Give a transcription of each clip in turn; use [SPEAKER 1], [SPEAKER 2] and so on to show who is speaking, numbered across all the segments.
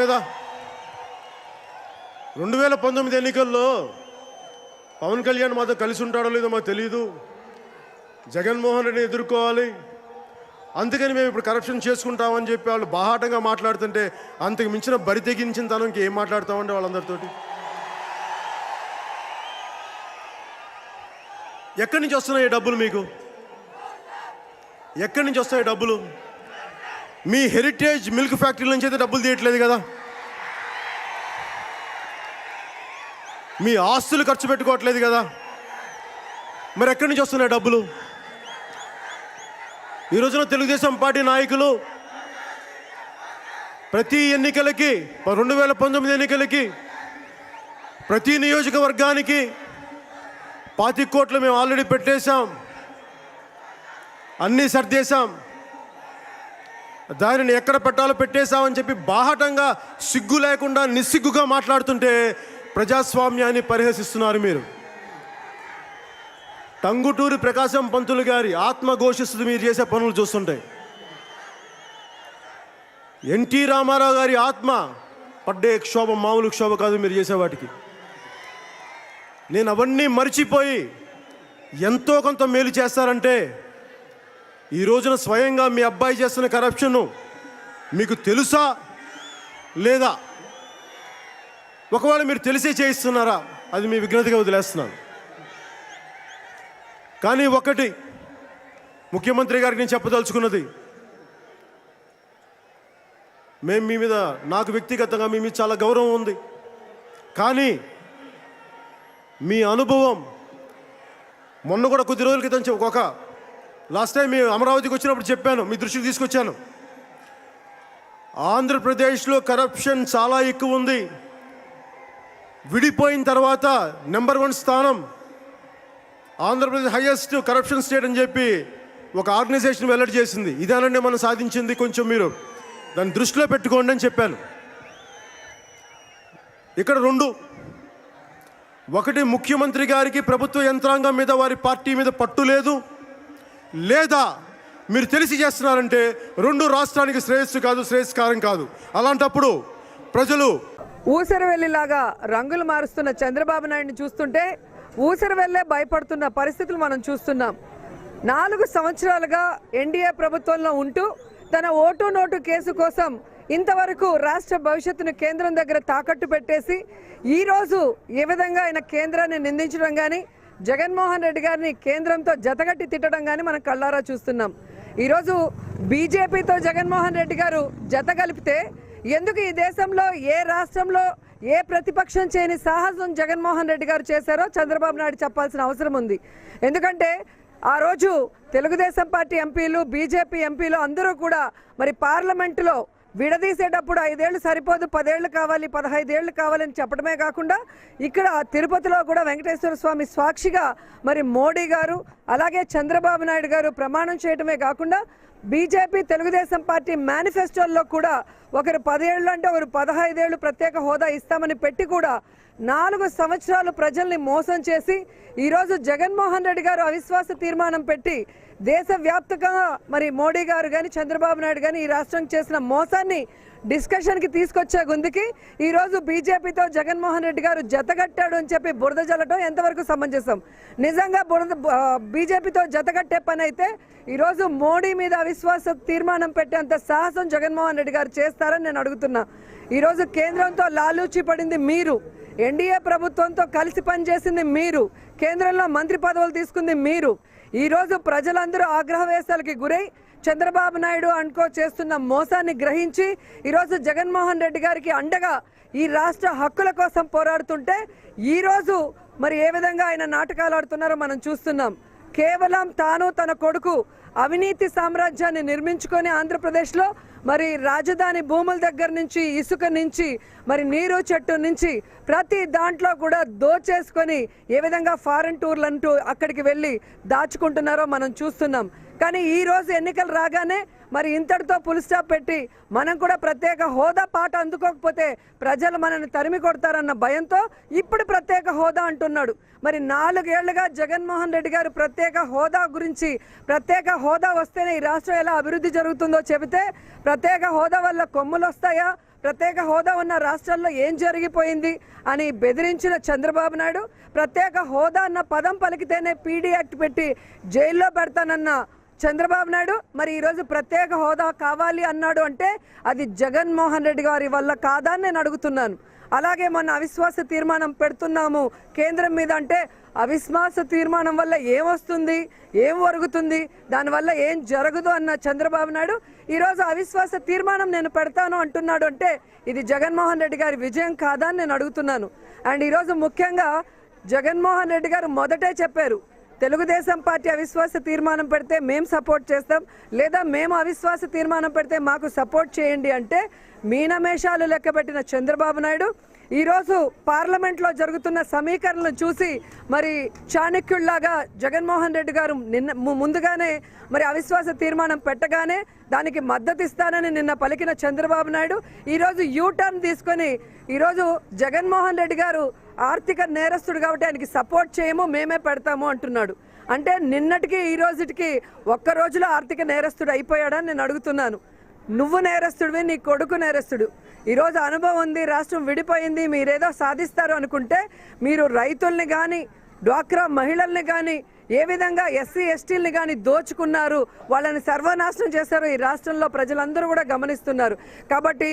[SPEAKER 1] కదా? రెండు వేల పంతొమ్మిది ఎన్నికల్లో పవన్ కళ్యాణ్ మాతో కలిసి ఉంటాడో లేదో మాకు తెలియదు జగన్మోహన్ రెడ్డిని ఎదుర్కోవాలి. అందుకని మేము ఇప్పుడు కరప్షన్ చేసుకుంటామని చెప్పి వాళ్ళు బాహాటంగా మాట్లాడుతుంటే అంతకు మించిన బరి తెగించిన తనం ఇంకేం మాట్లాడతామండి వాళ్ళందరితోటి? ఎక్కడి నుంచి వస్తున్నాయి ఈ డబ్బులు మీకు? ఎక్కడి నుంచి వస్తాయి డబ్బులు? మీ హెరిటేజ్ మిల్క్ ఫ్యాక్టరీ నుంచి అయితే డబ్బులు తీయట్లేదు కదా. మీ ఆస్తులు ఖర్చు పెట్టుకోవట్లేదు కదా. మరి ఎక్కడి నుంచి వస్తున్నాయి డబ్బులు? ఈ రోజున తెలుగుదేశం పార్టీ నాయకులు ప్రతి ఎన్నికలకి రెండు వేల పంతొమ్మిది ఎన్నికలకి ప్రతి నియోజకవర్గానికి పాతి కోట్లు మేము ఆల్రెడీ పెట్టేశాం. అన్నీ సర్దేశాం. దానిని ఎక్కడ పెట్టాలో పెట్టేశామని చెప్పి బాహటంగా సిగ్గు లేకుండా నిస్సిగ్గుగా మాట్లాడుతుంటే ప్రజాస్వామ్యాన్ని పరిహసిస్తున్నారు మీరు. టంగుటూరి ప్రకాశం పంతులు గారి ఆత్మ మీరు చేసే పనులు చూస్తుంటాయి ఎన్టీ రామారావు గారి ఆత్మ పడ్డే క్షోభం మామూలు క్షోభ కాదు మీరు చేసే వాటికి. నేను అవన్నీ మర్చిపోయి ఎంతో కొంత మేలు చేస్తారంటే ఈ రోజున స్వయంగా మీ అబ్బాయి చేస్తున్న కరప్షన్ మీకు తెలుసా? లేదా? ఒకవేళ మీరు తెలిసే చేయిస్తున్నారా? అది మీ విఘ్నతగా వదిలేస్తున్నాను. కానీ ఒకటి ముఖ్యమంత్రి గారికి నేను చెప్పదలుచుకున్నది. మేము మీ మీద నాకు వ్యక్తిగతంగా మీ మీద చాలా గౌరవం ఉంది. కానీ మీ అనుభవం మొన్న కూడా కొద్ది రోజుల క్రితం ఒక లాస్ట్ టైం మేము అమరావతికి వచ్చినప్పుడు చెప్పాను మీ దృష్టికి తీసుకొచ్చాను. ఆంధ్రప్రదేశ్లో కరప్షన్ చాలా ఎక్కువ ఉంది. విడిపోయిన తర్వాత నెంబర్ వన్ స్థానం ఆంధ్రప్రదేశ్ హైయెస్ట్ కరప్షన్ స్టేట్ అని చెప్పి ఒక ఆర్గనైజేషన్ వెల్లడి చేసింది. ఇదేనండి మనం సాధించింది కొంచెం మీరు దాన్ని దృష్టిలో పెట్టుకోండి అని చెప్పాను. ఇక్కడ రెండు. ఒకటి ముఖ్యమంత్రి గారికి ప్రభుత్వ యంత్రాంగం మీద వారి పార్టీ మీద పట్టు లేదు. లేదా మీరు తెలిసి చేస్తున్నారంటే రెండు రాష్ట్రానికి శ్రేయస్సు కాదు శ్రేయస్కారం కాదు. అలాంటప్పుడు ప్రజలు
[SPEAKER 2] ఊసరవెల్లిలాగా రంగులు మారుస్తున్న చంద్రబాబు నాయుడిని చూస్తుంటే ఊసరవెల్లే భయపడుతున్న పరిస్థితులు మనం చూస్తున్నాం. నాలుగు సంవత్సరాలుగా ఎన్డీఏ ప్రభుత్వంలో ఉంటూ తన ఓటు నోటు కేసు కోసం ఇంతవరకు రాష్ట్ర భవిష్యత్తును కేంద్రం దగ్గర తాకట్టు పెట్టేసి ఈరోజు ఏ విధంగా ఆయన కేంద్రాన్ని నిందించడం కానీ జగన్మోహన్ రెడ్డి గారిని కేంద్రంతో జతగట్టి తిట్టడం కానీ మనం కళ్ళారా చూస్తున్నాం. ఈరోజు బీజేపీతో జగన్మోహన్ రెడ్డి గారు జత కలిపితే ఎందుకు ఈ దేశంలో ఏ రాష్ట్రంలో ఏ ప్రతిపక్షం చేయని సాహసం జగన్మోహన్ రెడ్డి గారు చేశారో చంద్రబాబు నాయుడు చెప్పాల్సిన అవసరం ఉంది. ఎందుకంటే ఆ రోజు తెలుగుదేశం పార్టీ ఎంపీలు బీజేపీ ఎంపీలు అందరూ కూడా మరి పార్లమెంటులో విడదీసేటప్పుడు ఐదేళ్ళు సరిపోదు పదేళ్ళు కావాలి పదహైదేళ్ళు కావాలని చెప్పడమే కాకుండా ఇక్కడ తిరుపతిలో కూడా వెంకటేశ్వర స్వామి సాక్షిగా మరి మోడీ గారు అలాగే చంద్రబాబు నాయుడు గారు ప్రమాణం చేయడమే కాకుండా బీజేపీ తెలుగుదేశం పార్టీ మేనిఫెస్టోల్లో కూడా ఒకరు పదేళ్ళు అంటే ఒకరు పదహైదేళ్ళు ప్రత్యేక హోదా ఇస్తామని పెట్టి కూడా నాలుగు సంవత్సరాలు ప్రజల్ని మోసం చేసి ఈరోజు జగన్మోహన్ రెడ్డి గారు అవిశ్వాస తీర్మానం పెట్టి దేశవ్యాప్తంగా మరి మోడీ గారు కానీ చంద్రబాబు నాయుడు కానీ ఈ రాష్ట్రం చేసిన మోసాన్ని డిస్కషన్కి తీసుకొచ్చే గుందికి ఈరోజు బీజేపీతో జగన్మోహన్ రెడ్డి గారు జతగట్టాడు అని చెప్పి బురద జల్లటం ఎంతవరకు సమంజసం? నిజంగా బురద బీజేపీతో జతగట్టే పని అయితే ఈరోజు మోడీ మీద అవిశ్వాస తీర్మానం పెట్టేంత సాహసం జగన్మోహన్ రెడ్డి గారు చేస్తారని నేను అడుగుతున్నా. ఈరోజు కేంద్రంతో లాలూచి పడింది మీరు. ఎన్డీఏ ప్రభుత్వంతో కలిసి పనిచేసింది మీరు. కేంద్రంలో మంత్రి పదవులు తీసుకుంది మీరు. ఈరోజు ప్రజలందరూ ఆగ్రహవేశాలకి గురై చంద్రబాబు నాయుడు అనుకో చేస్తున్న మోసాన్ని గ్రహించి ఈరోజు జగన్మోహన్ రెడ్డి గారికి అండగా ఈ రాష్ట్ర హక్కుల కోసం పోరాడుతుంటే ఈరోజు మరి ఏ విధంగా ఆయన నాటకాలు ఆడుతున్నారో మనం చూస్తున్నాం. కేవలం తాను తన కొడుకు అవినీతి సామ్రాజ్యాన్ని నిర్మించుకొని ఆంధ్రప్రదేశ్లో మరి రాజధాని భూముల దగ్గర నుంచి ఇసుక నుంచి మరి నీరు చెట్టు నుంచి ప్రతి దాంట్లో కూడా దోచేసుకొని ఏ విధంగా ఫారెన్ టూర్లు అంటూ అక్కడికి వెళ్ళి దాచుకుంటున్నారో మనం చూస్తున్నాం. కానీ ఈ రోజు ఎన్నికలు రాగానే మరి ఇంతటితో పుల్ స్టాప్ పెట్టి మనం కూడా ప్రత్యేక హోదా పాట అందుకోకపోతే ప్రజలు మనల్ని తరిమి కొడతారన్న భయంతో ఇప్పుడు ప్రత్యేక హోదా అంటున్నాడు. మరి నాలుగేళ్ళుగా జగన్మోహన్ రెడ్డి గారు ప్రత్యేక హోదా గురించి ప్రత్యేక హోదా వస్తేనే ఈ రాష్ట్రం ఎలా అభివృద్ధి జరుగుతుందో చెబితే ప్రత్యేక హోదా వల్ల కొమ్ములు వస్తాయా? ప్రత్యేక హోదా ఉన్న రాష్ట్రాల్లో ఏం జరిగిపోయింది అని బెదిరించిన చంద్రబాబు నాయుడు ప్రత్యేక హోదా అన్న పదం పలికితేనే పీడీ యాక్ట్ పెట్టి జైల్లో పెడతానన్న చంద్రబాబు నాయుడు మరి ఈరోజు ప్రత్యేక హోదా కావాలి అన్నాడు అంటే అది జగన్మోహన్ రెడ్డి గారి వల్ల కాదా అని నేను అడుగుతున్నాను. అలాగే మొన్న అవిశ్వాస తీర్మానం పెడుతున్నాము కేంద్రం మీద అంటే అవిశ్వాస తీర్మానం వల్ల ఏమొస్తుంది ఏం ఒరుగుతుంది దానివల్ల ఏం జరగదు అన్న చంద్రబాబు నాయుడు ఈరోజు అవిశ్వాస తీర్మానం నేను పెడతాను అంటున్నాడు అంటే ఇది జగన్మోహన్ రెడ్డి గారి విజయం కాదా అని నేను అడుగుతున్నాను. అండ్ ఈరోజు ముఖ్యంగా జగన్మోహన్ రెడ్డి గారు మొదటే చెప్పారు తెలుగుదేశం పార్టీ అవిశ్వాస తీర్మానం పెడితే మేము సపోర్ట్ చేస్తాం లేదా మేము అవిశ్వాస తీర్మానం పెడితే మాకు సపోర్ట్ చేయండి అంటే మీనమేషాలు లెక్కబెట్టిన చంద్రబాబు నాయుడు. ఈరోజు పార్లమెంట్లో జరుగుతున్న సమీకరణలు చూసి మరి చాణక్యుల్లాగా జగన్మోహన్ రెడ్డి గారు నిన్న ముందుగానే మరి అవిశ్వాస తీర్మానం పెట్టగానే దానికి మద్దతు ఇస్తానని నిన్న పలికిన చంద్రబాబు నాయుడు. ఈరోజు యూ టర్న్ తీసుకొని ఈరోజు జగన్మోహన్ రెడ్డి గారు ఆర్థిక నేరస్తుడు కాబట్టి ఆయనకి సపోర్ట్ చేయము మేమే పెడతాము అంటున్నాడు. అంటే నిన్నటికి ఈ రోజుకి ఒక్క రోజులో ఆర్థిక నేరస్తుడు అయిపోయాడని నేను అడుగుతున్నాను. నువ్వు నేరస్తుడివి నీ కొడుకు నేరస్తుడు. ఈరోజు అనుభవం ఉంది రాష్ట్రం విడిపోయింది మీరేదో సాధిస్తారు అనుకుంటే మీరు రైతుల్ని కానీ డ్వాక్రా మహిళల్ని కానీ ఏ విధంగా ఎస్సీ ఎస్టీల్ని కానీ దోచుకున్నారు వాళ్ళని సర్వనాశనం చేశారు ఈ రాష్ట్రంలో ప్రజలందరూ కూడా గమనిస్తున్నారు. కాబట్టి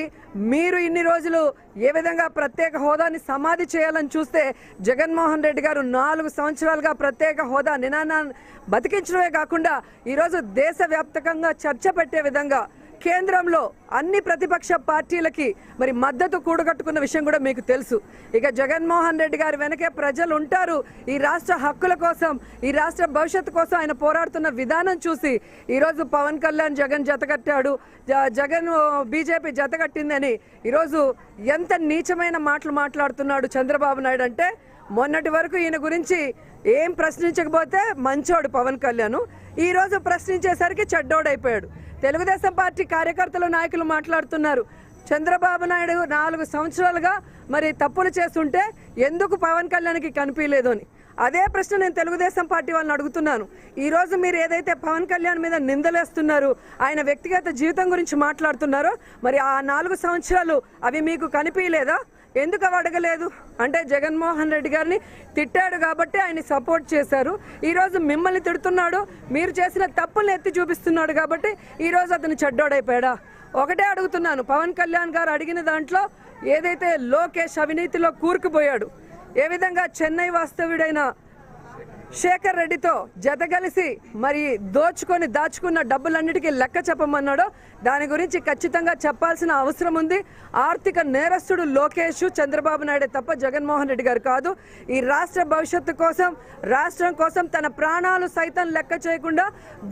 [SPEAKER 2] మీరు ఇన్ని రోజులు ఏ విధంగా ప్రత్యేక హోదాని సమాధి చేయాలని చూస్తే జగన్మోహన్ రెడ్డి గారు నాలుగు సంవత్సరాలుగా ప్రత్యేక హోదా నినాదాన్ని బతికించడమే కాకుండా ఈరోజు దేశవ్యాప్తంగా చర్చ పెట్టే విధంగా కేంద్రంలో అన్ని ప్రతిపక్ష పార్టీలకి మరి మద్దతు కూడగట్టుకున్న విషయం కూడా మీకు తెలుసు. ఇక జగన్మోహన్ రెడ్డి గారి వెనకే ప్రజలు ఉంటారు. ఈ రాష్ట్ర హక్కుల కోసం ఈ రాష్ట్ర భవిష్యత్తు కోసం ఆయన పోరాడుతున్న విధానం చూసి ఈరోజు పవన్ కళ్యాణ్ జగన్ జతకట్టాడు జగన్ బీజేపీ జతకట్టిందని ఈరోజు ఎంత నీచమైన మాటలు మాట్లాడుతున్నాడు చంద్రబాబు నాయుడు అంటే మొన్నటి వరకు ఈయన గురించి ఏం ప్రశ్నించకపోతే మంచోడు పవన్ కళ్యాణ్. ఈరోజు ప్రశ్నించేసరికి చెడ్డోడైపోయాడు. తెలుగుదేశం పార్టీ కార్యకర్తలు నాయకులు మాట్లాడుతున్నారు. చంద్రబాబు నాయుడు నాలుగు సంవత్సరాలుగా మరి తప్పులు చేస్తుంటే ఎందుకు పవన్ కళ్యాణ్కి కనిపించలేదు అని. అదే ప్రశ్న నేను తెలుగుదేశం పార్టీ వాళ్ళని అడుగుతున్నాను. ఈరోజు మీరు ఏదైతే పవన్ కళ్యాణ్ మీద నిందలేస్తున్నారు ఆయన వ్యక్తిగత జీవితం గురించి మాట్లాడుతున్నారో మరి ఆ నాలుగు సంవత్సరాలు అవి మీకు కనిపించలేదా? ఎందుకు అడగలేదు? అంటే జగన్మోహన్ రెడ్డి గారిని తిట్టాడు కాబట్టి ఆయన సపోర్ట్ చేశారు. ఈరోజు మిమ్మల్ని తిడుతున్నాడు. మీరు చేసిన తప్పుల్ని ఎత్తి చూపిస్తున్నాడు కాబట్టి ఈరోజు అతను చెడ్డోడైపోయాడా? ఒకటే అడుగుతున్నాను. పవన్ కళ్యాణ్ గారు అడిగిన దాంట్లో ఏదైతే లోకేష్ అవినీతిలో కూరుకుపోయాడు ఏ విధంగా చెన్నై వాస్తవ్యుడైన శేఖర్ రెడ్డితో జత కలిసి మరి దోచుకొని దాచుకున్న డబ్బులన్నిటికీ లెక్క చెప్పమన్నాడో. దాని గురించి ఖచ్చితంగా చెప్పాల్సిన అవసరం ఉంది. ఆర్థిక నేరస్తుడు లోకేష్ చంద్రబాబు నాయుడే తప్ప జగన్మోహన్ రెడ్డి గారు కాదు. ఈ రాష్ట్ర భవిష్యత్తు కోసం రాష్ట్రం కోసం తన ప్రాణాలు సైతం లెక్క చేయకుండా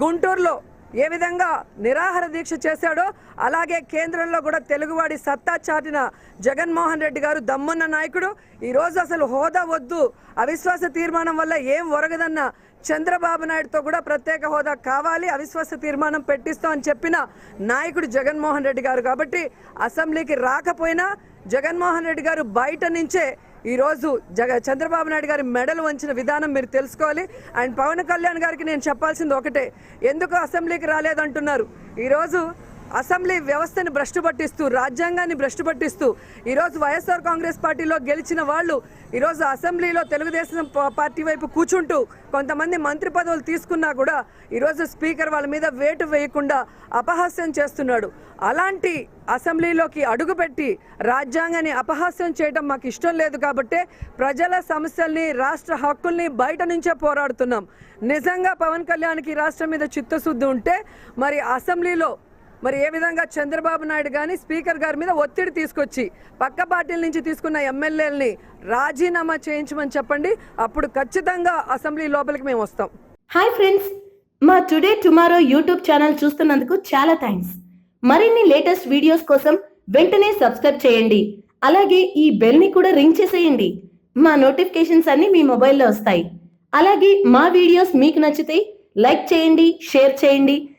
[SPEAKER 2] గుంటూరులో ఏ విధంగా నిరాహార దీక్ష చేశాడో అలాగే కేంద్రంలో కూడా తెలుగువాడి సత్తా చాటిన జగన్మోహన్ రెడ్డి గారు దమ్మున్న నాయకుడు. ఈరోజు అసలు హోదా వద్దు అవిశ్వాస తీర్మానం వల్ల ఏం ఒరగదన్న చంద్రబాబు నాయుడుతో కూడా ప్రత్యేక హోదా కావాలి అవిశ్వాస తీర్మానం పెట్టిస్తాం అని చెప్పిన నాయకుడు జగన్మోహన్ రెడ్డి గారు. కాబట్టి అసెంబ్లీకి రాకపోయినా జగన్మోహన్ రెడ్డి గారు బయట నుంచే ఈరోజు జగ చంద్రబాబు నాయుడు గారి మెడలు వంచిన విధానం మీరు తెలుసుకోవాలి. అండ్ పవన్ కళ్యాణ్ గారికి నేను చెప్పాల్సింది ఒకటే. ఎందుకు అసెంబ్లీకి రాలేదంటున్నారు? ఈరోజు అసెంబ్లీ వ్యవస్థని భ్రష్టు పట్టిస్తూ రాజ్యాంగాన్ని భ్రష్టు పట్టిస్తూ ఈరోజు వైఎస్ఆర్ కాంగ్రెస్ పార్టీలో గెలిచిన వాళ్ళు ఈరోజు అసెంబ్లీలో తెలుగుదేశం పార్టీ వైపు కూర్చుంటూ కొంతమంది మంత్రి పదవులు తీసుకున్నా కూడా ఈరోజు స్పీకర్ వాళ్ళ మీద వేటు వేయకుండా అపహాస్యం చేస్తున్నాడు. అలాంటి అసెంబ్లీలోకి అడుగుపెట్టి రాజ్యాంగాన్ని అపహాస్యం చేయడం మాకు ఇష్టం లేదు కాబట్టి ప్రజల సమస్యల్ని రాష్ట్ర హక్కుల్ని బయట నుంచే పోరాడుతున్నాం. నిజంగా పవన్ కళ్యాణ్కి రాష్ట్రం మీద చిత్తశుద్ధి ఉంటే మరి అసెంబ్లీలో మరి ఏ విధంగా చంద్రబాబు నాయుడు కానీ స్పీకర్ గారి మీద ఒత్తిడి తీసుకొచ్చి పక్క పార్టీల నుంచి తీసుకున్న ఎమ్మెల్యేలని రాజీనామా చేయించమని చెప్పండి. అప్పుడు ఖచ్చితంగా అసెంబ్లీ లోపలికి మేము వస్తాం.
[SPEAKER 3] Hi friends. మా టుడే టుమారో యూట్యూబ్ ఛానల్ చూస్తున్నందుకు చాలా థ్యాంక్స్. మరిన్ని లేటెస్ట్ వీడియోస్ కోసం వెంటనే సబ్స్క్రైబ్ చేయండి. అలాగే ఈ బెల్ని కూడా రింగ్ చేసేయండి. మా నోటిఫికేషన్స్ అన్ని మీ మొబైల్లో వస్తాయి. అలాగే మా వీడియోస్ మీకు నచ్చితే లైక్ చేయండి షేర్ చేయండి.